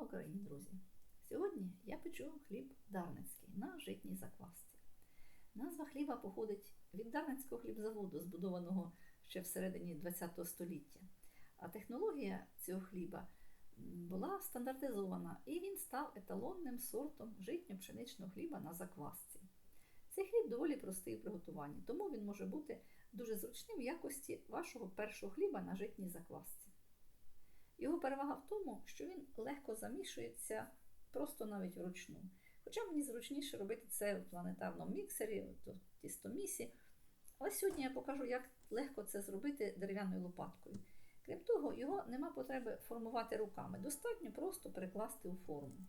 Слава Україні, друзі! Сьогодні я печу хліб дарницький на житній заквасці. Назва хліба походить від Дарницького хлібзаводу, збудованого ще всередині ХХ століття. А технологія цього хліба була стандартизована і він став еталонним сортом житньо-пшеничного хліба на заквасці. Цей хліб доволі простий в приготуванні, тому він може бути дуже зручним в якості вашого першого хліба на житній заквасці. Його перевага в тому, що він легко замішується просто навіть вручну. Хоча мені зручніше робити це в планетарному міксері, в тістомісі. Але сьогодні я покажу, як легко це зробити дерев'яною лопаткою. Крім того, його нема потреби формувати руками, достатньо просто перекласти у форму.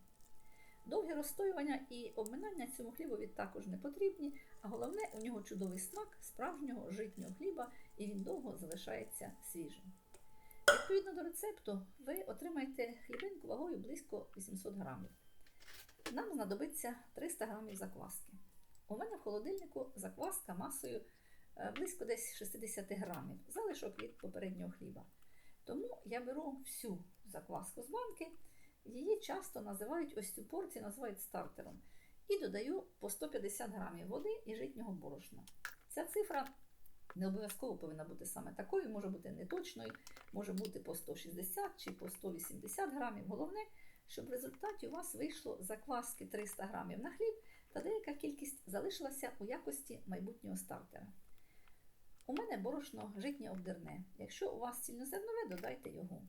Довге розстоювання і обминання цьому хлібові також не потрібні, а головне, у нього чудовий смак справжнього житнього хліба, і він довго залишається свіжим. Відповідно до рецепту, ви отримаєте хлібинку вагою близько 800 грамів. Нам знадобиться 300 грамів закваски. У мене в холодильнику закваска масою е, близько десь 60 грамів, залишок від попереднього хліба. Тому я беру всю закваску з банки, її часто називають ось цю порцію, називають стартером, і додаю по 150 грамів води і житнього борошна. Ця цифра не обов'язково повинна бути саме такою, може бути неточною, може бути по 160 чи по 180 грамів. Головне, щоб в результаті у вас вийшло закваски 300 грамів на хліб та деяка кількість залишилася у якості майбутнього стартера. У мене борошно житнє обдерне. Якщо у вас цільнозернове, додайте його.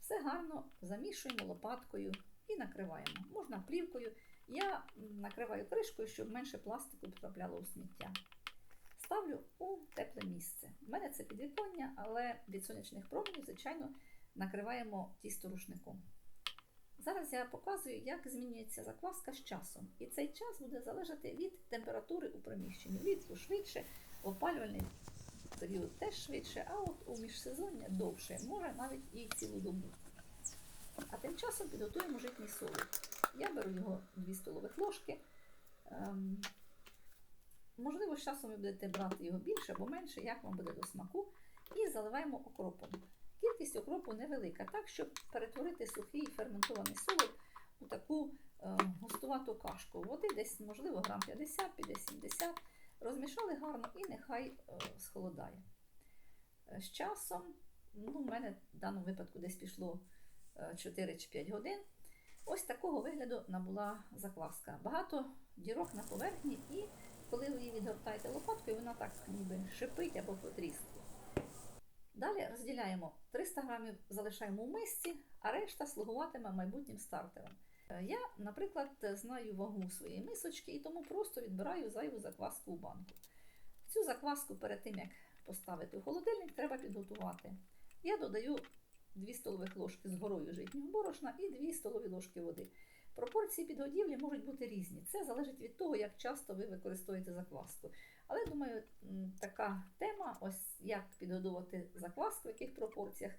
Все гарно замішуємо лопаткою і накриваємо. Можна плівкою. Я накриваю кришкою, щоб менше пластику потрапляло у сміття. Ставлю у тепле місце. У мене це підвіконня, але від сонячних променів, звичайно, накриваємо тісто рушником. Зараз я показую, як змінюється закваска з часом. І цей час буде залежати від температури у приміщенні. Влітку швидше, опалювальний період теж швидше, а от у міжсезоння довше, може навіть і цілу добу. А тим часом підготуємо житній солод. Я беру його 2 столових ложки. Можливо, з часом ви будете брати його більше або менше, як вам буде до смаку. І заливаємо окропом. Кількість окропу невелика, так, щоб перетворити сухий ферментований солод у таку е, густувату кашку. Води десь, можливо, грам 50, 70. Розмішали гарно і нехай е, схолодає. Е, З часом, ну, в мене в даному випадку десь пішло е, 4 чи 5 годин. Ось такого вигляду набула закваска. Багато дірок на поверхні, і коли ви її відгортаєте лопаткою, вона так ніби шипить або потріскує. Далі розділяємо 300 грамів, залишаємо в мисці, а решта слугуватиме майбутнім стартером. Я, наприклад, знаю вагу своєї мисочки і тому просто відбираю зайву закваску у банку. Цю закваску перед тим, як поставити в холодильник, треба підготувати. Я додаю 2 столових ложки з горою житнього борошна і 2 столові ложки води. Пропорції підгодівлі можуть бути різні. Це залежить від того, як часто ви використовуєте закваску. Але думаю, така тема, ось як підгодувати закваску, в яких пропорціях,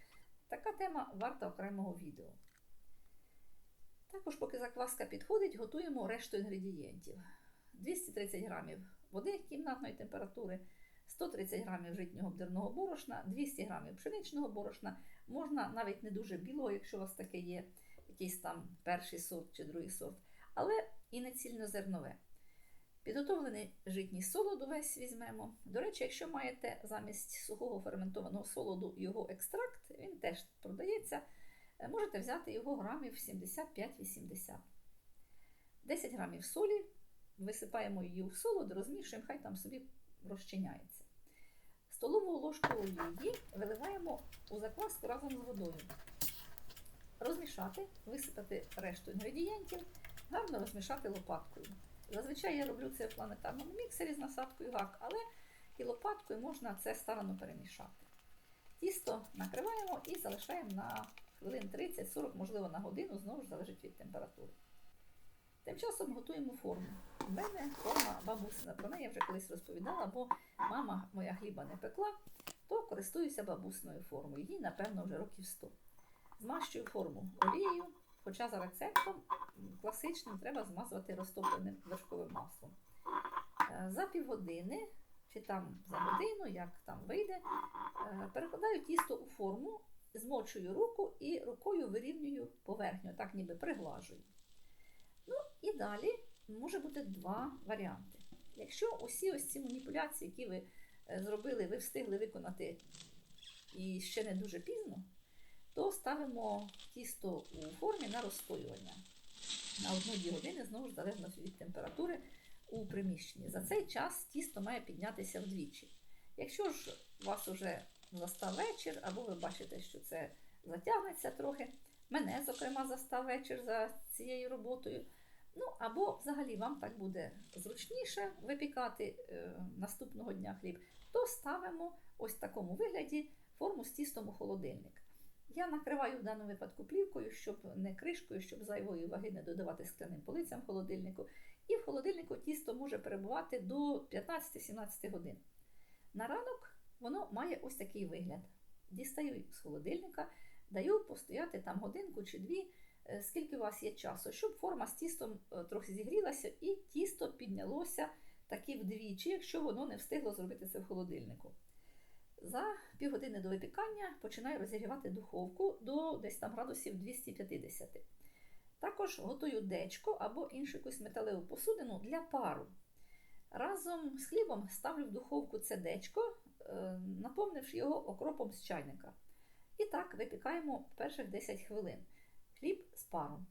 така тема варта окремого відео. Також, поки закваска підходить, готуємо решту інгредієнтів: 230 грамів води кімнатної температури, 130 грамів житнього обдерного борошна, 200 грамів пшеничного борошна, можна навіть не дуже білого, якщо у вас таке є, якийсь там перший сорт чи другий сорт, але і не цільнозернове. Підготовлений житній солод увесь візьмемо. До речі, якщо маєте замість сухого ферментованого солоду його екстракт, він теж продається. Е, Можете взяти його грамів 75-80. 10 грамів солі, висипаємо її в солод, розмішуємо, хай там собі розчиняється. Столову ложку олії виливаємо у закваску разом з водою. Розмішати, висипати решту інгредієнтів, гарно розмішати лопаткою. Зазвичай я роблю це в планетарному міксері з насадкою гак, але і лопаткою можна це старано перемішати. Тісто накриваємо і залишаємо на хвилин 30-40, можливо, на годину, знову ж залежить від температури. Тим часом готуємо форму. У мене форма бабусина. Про неї я вже колись розповідала, бо мама моя хліба не пекла, то користуюся бабусною формою. Їй, напевно, вже років 100. Змащую форму олією, хоча за рецептом класичним треба змазувати розтопленим вершковим маслом. Е, За півгодини, чи там за годину, як там вийде, е, перекладаю тісто у форму змочую руку і рукою вирівнюю поверхню, так ніби приглажую. Ну і далі може бути два варіанти. Якщо усі ось ці маніпуляції, які ви е, зробили, ви встигли виконати і ще не дуже пізно, то ставимо тісто у формі на розстоювання на 1-2 години, знову ж залежно від температури у приміщенні. За цей час тісто має піднятися вдвічі. Якщо ж у вас вже застав вечір, або ви бачите, що це затягнеться трохи, мене, зокрема, застав вечір за цією роботою. Ну, або взагалі вам так буде зручніше випікати е, наступного дня хліб, то ставимо ось в такому вигляді форму з тістом у холодильник. Я накриваю в даному випадку плівкою, щоб не кришкою, щоб зайвої ваги не додавати скляним полицям в холодильнику. І в холодильнику тісто може перебувати до 15-17 годин. На ранок воно має ось такий вигляд. Дістаю з холодильника, даю постояти там годинку чи дві, е, скільки у вас є часу, щоб форма з тістом е, трохи зігрілася і тісто піднялося таки вдвічі, якщо воно не встигло зробити це в холодильнику. За півгодини до випікання починаю розігрівати духовку до десь там градусів 250. Також готую дечко або іншу якусь металеву посудину для пару. Разом з хлібом ставлю в духовку це дечко, е, наповнивши його окропом з чайника. І так випікаємо перших 10 хвилин хліб з паром.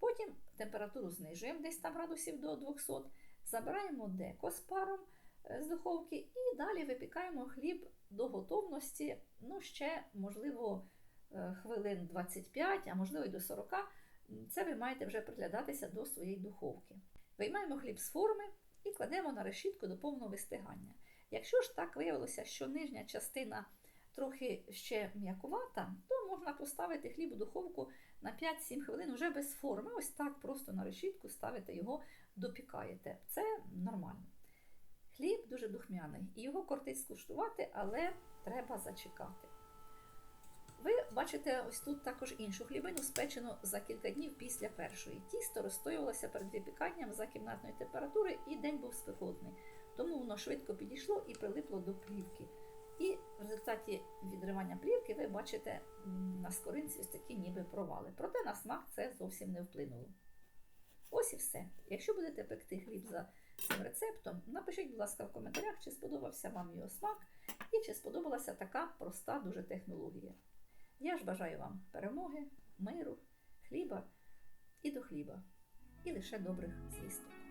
Потім температуру знижуємо десь там градусів до 200, забираємо деко з паром з духовки і далі випікаємо хліб до готовності, ну ще, можливо, е, хвилин 25, а можливо і до 40. Це ви маєте вже приглядатися до своєї духовки. Виймаємо хліб з форми і кладемо на решітку до повного вистигання. Якщо ж так виявилося, що нижня частина трохи ще м'якувата, то можна поставити хліб у духовку на 5-7 хвилин вже без форми. Ось так просто на решітку ставите його, допікаєте. Це нормально. Хліб дуже духмяний, і його кортить скуштувати, але треба зачекати. Ви бачите ось тут також іншу хлібину, спечену за кілька днів після першої. Тісто розстоювалося перед випіканням за кімнатної температури, і день був спекотний. Тому воно швидко підійшло і прилипло до плівки. І в результаті відривання плівки ви бачите на скоринці ось такі ніби провали. Проте на смак це зовсім не вплинуло. Ось і все. Якщо будете пекти хліб за цим рецептом, напишіть, будь ласка, в коментарях, чи сподобався вам його смак і чи сподобалася така проста дуже технологія. Я ж бажаю вам перемоги, миру, хліба і до хліба, і лише добрих звісток.